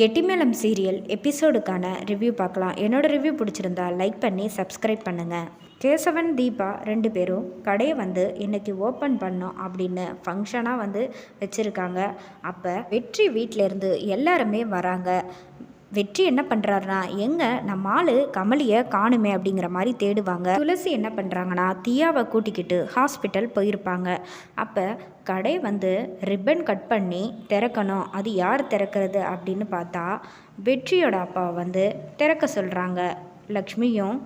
கெட்டிமேளம் serial எபிசோடுக்கான review பார்க்கலாம். என்னோடய review பிடிச்சிருந்தா லைக் பண்ணி சப்ஸ்கிரைப் பண்ணுங்கள் கேசவன் தீபா ரெண்டு பேரும் கடையை வந்து இன்றைக்கி ஓப்பன் பண்ணோம் அப்படின்னு ஃபங்க்ஷனாக வந்து வச்சுருக்காங்க. அப்போ வெற்றி வீட்டிலேருந்து எல்லாருமே வராங்க. வெற்றி என்ன பண்ணுறாருனா எங்கே நம்ம ஆள் கமலியை காணுமே அப்படிங்கிற மாதிரி தேடுவாங்க. துளசி என்ன பண்ணுறாங்கன்னா தியாவை கூட்டிக்கிட்டு ஹாஸ்பிட்டல் போயிருப்பாங்க. அப்போ கடை வந்து ரிப்பன் கட் பண்ணி திறக்கணும். அது யார் திறக்கிறது அப்படின்னு பார்த்தா வெற்றியோட அப்பா வந்து திறக்க சொல்கிறாங்க லக்ஷ்மியும்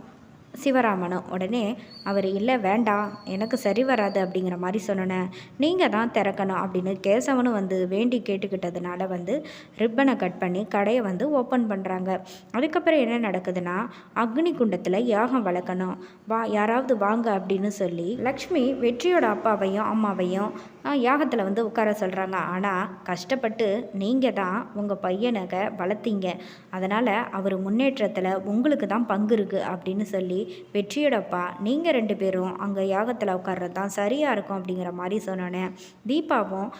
சிவராமனும் உடனே அவர் இல்லை வேண்டாம் எனக்கு சரி வராது அப்படிங்கிற மாதிரி சொன்னேன் நீங்கள் தான் திறக்கணும் அப்படின்னு கேசவனும் வந்து வேண்டி கேட்டுக்கிட்டதுனால வந்து ரிப்பனை கட் பண்ணி கடையை வந்து ஓப்பன் பண்ணுறாங்க அதுக்கப்புறம் என்ன நடக்குதுன்னா அக்னி குண்டத்தில் யாகம் வளர்க்கணும். வா யாராவது வாங்க அப்படின்னு சொல்லி லக்ஷ்மி வெற்றியோட அப்பாவையும் அம்மாவையும் யாகத்தில் வந்து உட்கார சொல்கிறாங்க ஆனால் கஷ்டப்பட்டு நீங்கள் தான் உங்கள் பையனக வளர்த்தீங்க. அதனால் அவர் முன்னேற்றத்தில் உங்களுக்கு தான் பங்கு இருக்குது அப்படின்னு சொல்லி வெற்றியோடப்பா நீங்கள் ரெண்டு பேரும் அங்கே யாகத்தில் உட்கார்றது தான் சரியாக இருக்கும் அப்படிங்கிற மாதிரி சொன்னோன்னே தீபாவும்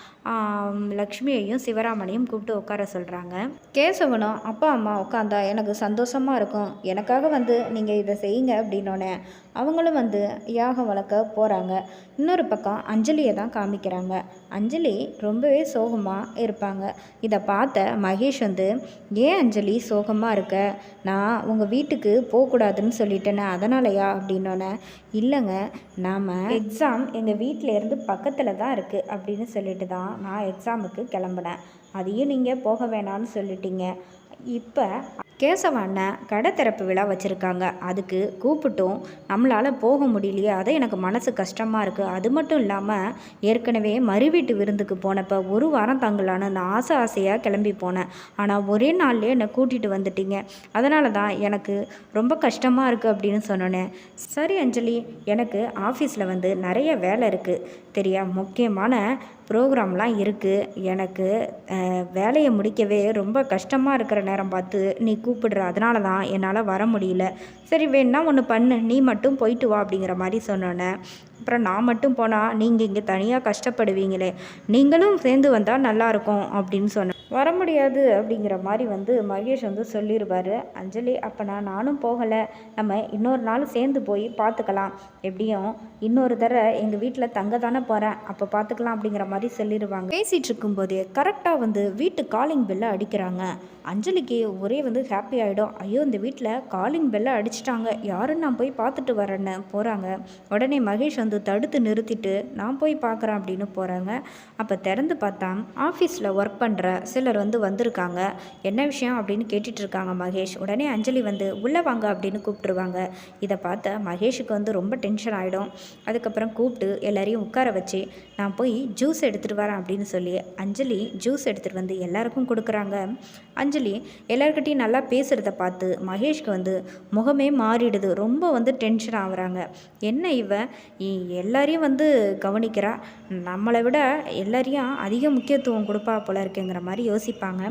லக்ஷ்மியையும் சிவராமனையும் கூப்பிட்டு உட்கார சொல்கிறாங்க கேசவனும் அப்பா அம்மா உட்காந்தா எனக்கு சந்தோஷமாக இருக்கும். எனக்காக வந்து நீங்கள் இதை செய்யுங்க அப்படின்னோடனே அவங்களும் வந்து யாகம் வளர்க்க போகிறாங்க இன்னொரு பக்கம் அஞ்சலியை தான் காமிக்கிறாங்க. அஞ்சலி ரொம்பவே சோகமாக இருப்பாங்க. இதை பார்த்த மகேஷ் வந்து ஏன் அஞ்சலி சோகமாக இருக்க? நான் உங்கள் வீட்டுக்கு போகக்கூடாதுன்னு சொல்லிட்டேனே அதனாலயா அப்படின்னோன்னே இல்லைங்க நாம் எக்ஸாம் எங்கள் வீட்டிலேருந்து பக்கத்தில் தான் இருக்குது அப்படின்னு சொல்லிட்டு தான் நான் எக்ஸாமுக்கு கிளம்புனேன். அதையும் நீங்கள் போக வேணாம்னு சொல்லிட்டீங்க. இப்போ கேசவ அண்ணன் கடை திறப்பு விழா வச்சுருக்காங்க. அதுக்கு கூப்பிட்டும். நம்மளால் போக முடியலையே. அதை எனக்கு மனசு கஷ்டமாக இருக்குது அது மட்டும் இல்லாமல் ஏற்கனவே மறு வீட்டு விருந்துக்கு போனப்போ ஒரு வாரம் தங்கலான்னு நான் ஆசை ஆசையாக கிளம்பி போனேன். ஆனால் ஒரே நாள்லேயே என்னை கூட்டிகிட்டு வந்துட்டீங்க. அதனால தான் எனக்கு ரொம்ப கஷ்டமாக இருக்குது அப்படின்னு சொன்னோன்னே சரி அஞ்சலி எனக்கு ஆஃபீஸில் வந்து நிறைய வேலை இருக்குது தெரியா? முக்கியமான ப்ரோக்ராம்லாம் இருக்குது எனக்கு வேலையை முடிக்கவே ரொம்ப கஷ்டமாக இருக்கிற நேரம் பார்த்து நீ கூப்பிடுற அதனால தான் என்னால் வர முடியல. சரி வேணா ஒன்று பண்ணு. நீ மட்டும் போயிட்டு வா அப்படிங்கிற மாதிரி சொன்னோன்னே அப்புறம் நான் மட்டும் போனால் நீங்கள் இங்கே தனியாக கஷ்டப்படுவீங்களே. நீங்களும் சேர்ந்து வந்தால் நல்லாயிருக்கும் அப்படின்னு சொன்னேன் வர முடியாது அப்படிங்கிற மாதிரி வந்து மகேஷ் வந்து சொல்லிடுவார் அஞ்சலி அப்போ நான் நானும் போகலை. நம்ம இன்னொரு நாள் சேர்ந்து போய் பார்த்துக்கலாம். எப்படியும் இன்னொரு தடவை எங்கள் வீட்டில் தங்க தானே போகிறேன் அப்போ பார்த்துக்கலாம் அப்படிங்கிற மாதிரி சொல்லிடுவாங்க பேசிகிட்டு இருக்கும்போதே கரெக்டாக வந்து வீட்டு காலிங் பெல்லை அடிக்கிறாங்க. அஞ்சலிக்கு ஒரே வந்து ஹாப்பி ஆகிடும் ஐயோ இந்த வீட்டில் காலிங் பெல்லை அடிச்சிட்டாங்க. யாருன்னு நான் போய் பார்த்துட்டு வரேன்னு போகிறாங்க உடனே மகேஷ் வந்து தடுத்து நிறுத்திட்டு நான் போய் பார்க்குறேன் அப்படின்னு போகிறாங்க அப்போ திறந்து பார்த்தா ஆஃபீஸில் ஒர்க் பண்ணுற சிலர் வந்து வந்திருக்காங்க. என்ன விஷயம் அப்படின்னு கேட்டுட்ருக்காங்க மகேஷ். உடனே அஞ்சலி வந்து உள்ளே வாங்க அப்படின்னு கூப்பிட்டுருவாங்க இதை பார்த்த மகேஷுக்கு வந்து ரொம்ப டென்ஷன் ஆகிடும் அதுக்கப்புறம் கூப்பிட்டு எல்லாரையும் உட்கார வச்சு நான் போய் ஜூஸ் எடுத்துகிட்டு வரேன் அப்படின்னு சொல்லி அஞ்சலி ஜூஸ் எடுத்துகிட்டு வந்து எல்லாருக்கும் கொடுக்குறாங்க. அஞ்சலி எல்லாருக்கிட்டையும் நல்லா பேசுகிறத பார்த்து மகேஷ்க்கு வந்து முகமே மாறிடுது. ரொம்ப வந்து டென்ஷன் ஆகுறாங்க. என்ன இவ? எல்லாரையும் வந்து கவனிக்கிறா? நம்மளை விட எல்லாரையும் அதிக முக்கியத்துவம் கொடுப்பா போல இருக்குங்கிற மாதிரி யோசிப்பாங்க.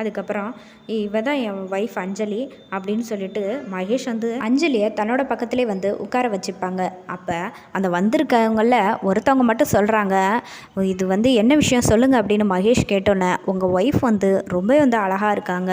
அதுக்கப்புறம் இவ தான் என் ஒய்ஃப் அஞ்சலி அப்படின்னு சொல்லிட்டு மகேஷ் வந்து அஞ்சலியை தன்னோட பக்கத்துலேயே வந்து உட்கார வச்சுப்பாங்க. அப்போ அந்த வந்திருக்கவங்கள ஒருத்தவங்க மட்டும் சொல்கிறாங்க இது வந்து என்ன விஷயம் சொல்லுங்கள் அப்படின்னு மகேஷ் கேட்டோன்னே உங்கள் ஒய்ஃப் வந்து ரொம்ப வந்து அழகாக இருக்காங்க.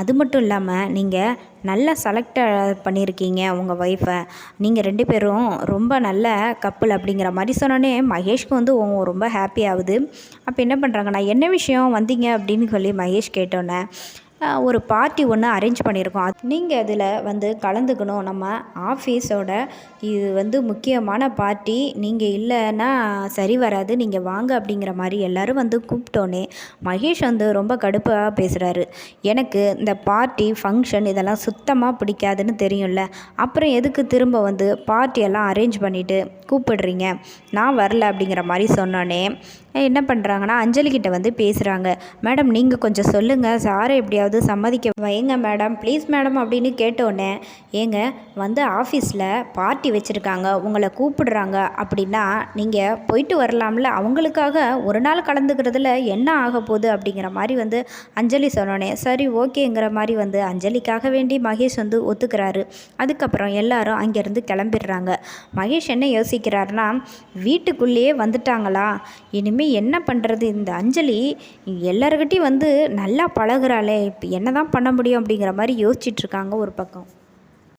அது மட்டும் இல்லாமல் நீங்கள் நல்லா செலக்ட் பண்ணியிருக்கீங்க உங்கள் ஒய்ஃபை நீங்கள் ரெண்டு பேரும் ரொம்ப நல்ல கப்பல் அப்படிங்கிற மாதிரி சொன்னோன்னே மகேஷ்க்கு வந்து ரொம்ப ஹாப்பி ஆகுது. அப்போ என்ன பண்ணுறாங்கன்னா என்ன விஷயம் வந்தீங்க? அப்படின்னு சொல்லி மகேஷ் கேட்டோன்னே. ஒரு பார்ட்டி ஒன்று அரேஞ்ச் பண்ணியிருக்கோம். அது நீங்கள் அதில் வந்து கலந்துக்கணும். நம்ம ஆஃபீஸோட இது வந்து முக்கியமான பார்ட்டி நீங்கள் இல்லைன்னா சரி வராது. நீங்கள் வாங்க அப்படிங்கிற மாதிரி எல்லோரும் வந்து கூப்பிட்டோன்னே மகேஷ் வந்து ரொம்ப கடுப்பாக பேசுகிறாரு எனக்கு இந்த பார்ட்டி ஃபங்க்ஷன் இதெல்லாம் சுத்தமாக பிடிக்காதுன்னு தெரியும்ல. அப்புறம் எதுக்கு திரும்ப வந்து பார்ட்டியெல்லாம் அரேஞ்ச் பண்ணிவிட்டு கூப்பிடுறீங்க? நான் வரல அப்படிங்கிற மாதிரி சொன்னோன்னே என்ன பண்ணுறாங்கன்னா அஞ்சலிக்கிட்ட வந்து பேசுகிறாங்க மேடம் நீங்கள் கொஞ்சம் சொல்லுங்கள் சாரை எப்படியாவது சம்மதிக்க வைங்க மேடம் ப்ளீஸ் மேடம் அப்படின்னு கேட்டோன்னே ஏங்க வந்து ஆஃபீஸில் பார்ட்டி வச்சுருக்காங்க உங்களை கூப்பிடுறாங்க அப்படின்னா நீங்கள் போயிட்டு வரலாம்ல அவங்களுக்காக ஒரு நாள் கலந்துக்கிறதுல என்ன ஆக போகுது அப்படிங்கிற மாதிரி வந்து அஞ்சலி சொன்னோன்னே சரி ஓகேங்கிற மாதிரி வந்து அஞ்சலிக்காக வேண்டி மகேஷ் வந்து ஒத்துக்கிறாரு. அதுக்கப்புறம் எல்லாரும் அங்கேருந்து கிளம்பிடுறாங்க. மகேஷ் என்ன யோசிக்கிறாருன்னா வீட்டுக்குள்ளேயே வந்துட்டாங்களா? இனிமேல் என்ன பண்ணுறது இந்த அஞ்சலி? எல்லாருக்கிட்டையும் வந்து நல்லா பழகுறாளே இப்போ என்ன தான் பண்ண முடியும் அப்படிங்கிற மாதிரி யோசிச்சுட்ருக்காங்க ஒரு பக்கம்.